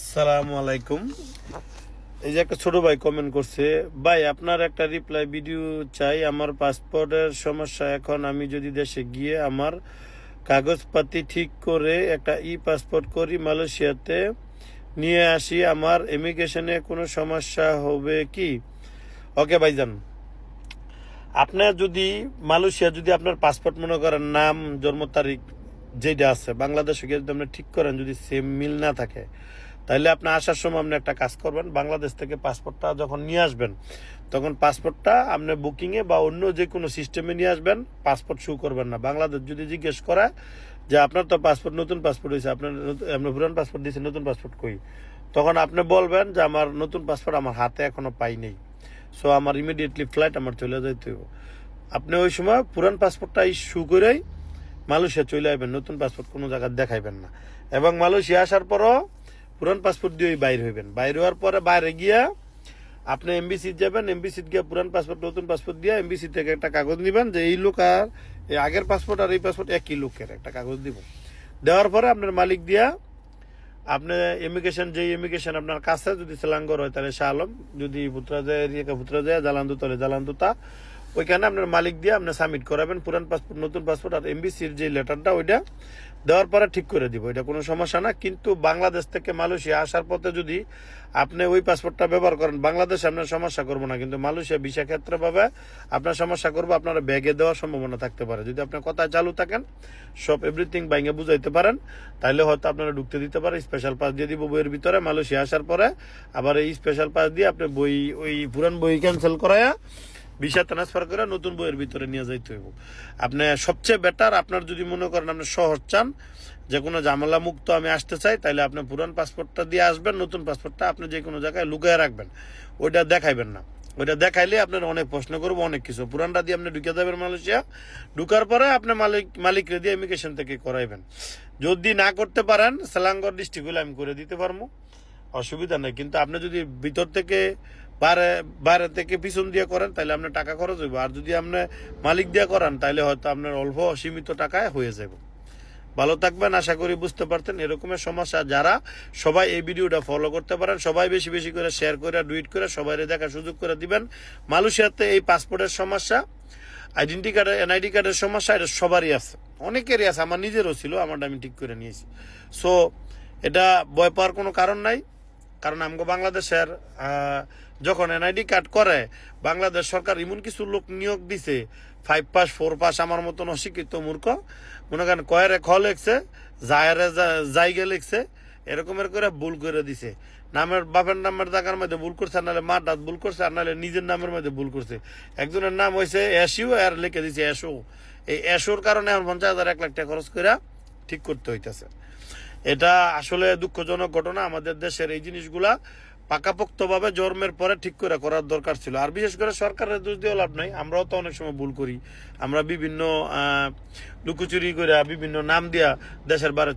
সালামু আলাইকুম। এই যে একটা ছোট ভাই কমেন্ট করছে, ভাই, আপনার একটা রিপ্লাই ভিডিও চাই, আমার পাসপোর্টের সমস্যা। এখন আমি যদি দেশে গিয়ে আমার কাগজপাতি ঠিক করে একটা ই পাসপোর্ট করি মালয়েশিয়াতে, নিয়ে আসি, আমার ইমিগ্রেশনে কোনো সমস্যা হবে কি? ওকে ভাই ভাইজান আপনার যদি মালয়েশিয়া যদি আপনার পাসপোর্ট মনে করেন, নাম, জন্ম তারিখ যেটা আছে, বাংলাদেশে গিয়ে যদি আপনি ঠিক করেন, যদি সেম মিল না থাকে তাহলে আপনি আসার সময় আপনি একটা কাজ করবেন, বাংলাদেশ থেকে পাসপোর্টটা যখন নিয়ে আসবেন, তখন পাসপোর্টটা আপনি বুকিংয়ে বা অন্য যে কোনো সিস্টেমে নিয়ে আসবেন, পাসপোর্ট শু করবেন না। বাংলাদেশ যদি জিজ্ঞেস করে যে আপনার তো পাসপোর্ট, নতুন পাসপোর্ট হয়েছে আপনার আপনি পুরান পাসপোর্ট দিয়েছে নতুন পাসপোর্ট কই? তখন আপনি বলবেন যে আমার নতুন পাসপোর্ট আমার হাতে এখনও পাই নেই। সো আমার ইমিডিয়েটলি ফ্লাইট আমার চলে যাইতে আপনি ওই সময় পুরান পাসপোর্টটা ইস্যু করেই মালয়েশিয়া চলে আসবেন নতুন পাসপোর্ট কোনো জায়গায় দেখাইবেন না। এবং মালয়েশিয়া আসার পরও পুরান পাসপোর্ট দিয়েই বাইর হইবেন। বাইর হওয়ার পরে বাইরে গিয়া আপনি এমবিসি যাবেন, এমবিসি গিয়ে পুরান পাসপোর্ট নতুন পাসপোর্ট দিয়ে এমবিসি থেকে একটা কাগজ নিবেন যে এই লোক আর এই আগের পাসপোর্ট আর এই পাসপোর্ট একই লোকের একটা কাগজ দিব। দেওয়ার পরে আপনার মালিক দিয়া আপনি ইমিগ্রেশন যে ইমিগ্রেশন আপনার কাছে, যদি সেলাঙ্গর হয় তাহলে শাহ আলম, যদি ভুতরা যায় এরিয়া ভুতরা যায় জালান্দু তাহলে জালান্দুতা ওইখানে আপনার মালিক দিয়ে আপনি সাবমিট করাবেন পুরান পাসপোর্ট নতুন পাসপোর্ট আর এমবিসির যে লেটারটা ওইটা দেওয়ার পরে ঠিক করে দিব, এটা কোনো সমস্যা না। কিন্তু বাংলাদেশ থেকে মালয়েশিয়া আসার পথে যদি আপনি ওই পাসপোর্টটা ব্যবহার করেন, বাংলাদেশে আপনার সমস্যা করব না। কিন্তু মালয়েশিয়া ভিসা ক্ষেত্রে পাবে আপনার সমস্যা করব, আপনার ব্যাগে দেওয়ার সম্ভাবনা থাকতে পারে। যদি আপনার কথা চালু থাকেন, সব এভরিথিং বাইঙ্গে বুঝাইতে পারেন তাহলে হয়তো আপনারা ঢুকতে দিতে পারে স্পেশাল পাস দিয়ে দিব বইয়ের ভিতরে। মালয়েশিয়া আসার পরে আবার এই স্পেশাল পাস দিয়ে আপনি বই, ওই পুরান বই ক্যান্সেল করায়া ভিসা ট্রান্সফার করে নতুন বইয়ের ভিতরে নিয়ে যাইতে হইব। আপনি সবচেয়ে বেটার আপনার যদি মনে করেন আপনি সহজ চান যে কোনো ঝামেলা মুক্ত আমি আসতে চাই তাহলে আপনি পুরান পাসপোর্টটা দিয়ে আসবেন, নতুন পাসপোর্টটা আপনি যে কোনো জায়গায় লুকিয়ে রাখবেন। ওইটা দেখাইবেন না। ওইটা দেখাইলে আপনার অনেক প্রশ্ন করব, অনেক কিছু। পুরানটা দিয়ে আপনি ঢুকে যাবেন মালয়েশিয়া। ঢুকার পরে আপনি মালিক, মালিকরে দিয়ে ইমিগ্রেশন থেকে করাইবেন। যদি না করতে পারেন সেলাঙ্গর ডিস্ট্রিক্ট হলে আমি করে দিতে পারব। অসুবিধা নেই। কিন্তু আপনি যদি ভিতর থেকে বাইরে বাইরে থেকে পিছন দিয়ে করেন, তাহলে আপনার টাকা খরচ হইব। আর যদি আপনি মালিক দিয়ে করান, তাহলে হয়তো আপনার অল্প সীমিত টাকায় হয়ে যাবে ভালো থাকবেন, আশা করি বুঝতে পারতেন এরকমের সমস্যা, যারা সবাই এই ভিডিওটা ফলো করতে পারেন, সবাই বেশি বেশি করে শেয়ার করে টুইট করে সবাই দেখার সুযোগ করে দিবেন। মালয়েশিয়াতে এই পাসপোর্টের সমস্যা আইডেন্টি কার্ডের এনআইডি কার্ডের সমস্যা, এটা সবারই আছে। অনেকেরই আছে, আমার নিজেরও ছিল, আমারটা আমি ঠিক করে নিয়েছি। সো এটা ভয় পাওয়ার কোনো কারণ নাই। কারণ আমগো বাংলাদেশের যখন এনআইডি কার্ড করে, বাংলাদেশ সরকার এমন কিছু লোক নিয়োগ দিছে ফাইভ পাস ফোর পাস আমার মতন অশিক্ষিত মূর্খ, মনে করেন কয়ারে খ লেখছে, জায়রে জায়গা লিখছে, এরকমের করে ভুল করে দিছে। নামের, বাপের নামের জায়গার মধ্যে ভুল করছে, আর নাহলে মার দাঁত ভুল করছে, আর নাহলে নিজের নামের মধ্যে ভুল করছে। একজনের নাম হয়েছে এসিও আর লিখে দিছে এসো এই এসোর কারণে এখন পঞ্চাশ হাজার, এক লাখ টাকা খরচ করে ঠিক করতে হইতেছে। এটা আসলে দুঃখজনক ঘটনা আমাদের দেশের এই জিনিসগুলা। পাকাপোক্তভাবে জন্মের পরে ঠিক করে করার দরকার ছিল। আর বিশেষ করে সরকারের দোষ দিয়ে লাভ নাই। আমরাও তো অনেক সময় ভুল করি। আমরা বিভিন্ন লুকোচুরি করে বিভিন্ন নাম দিয়া দেশের বাইরে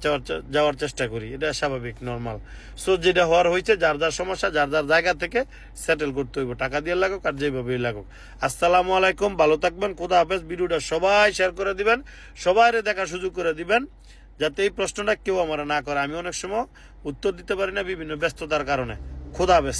যাওয়ার চেষ্টা করি। এটা স্বাভাবিক নর্মাল সো যেটা হওয়ার হয়েছে যার যার সমস্যা, যার যার জায়গা থেকে সেটেল করতে হইব। টাকা দিয়ে লাগুক আর যেভাবেই লাগুক। আসসালামু আলাইকুম, ভালো থাকবেন, খোদা হাফেজ। ভিডিওটা সবাই শেয়ার করে দিবেন, সবাই দেখা সুযোগ করে দিবেন, যাতে এই প্রশ্নটা কেউ আমার না করে। আমি অনেক সময় উত্তর দিতে পারি না বিভিন্ন ব্যস্ততার কারণে। খোদা হাফেজ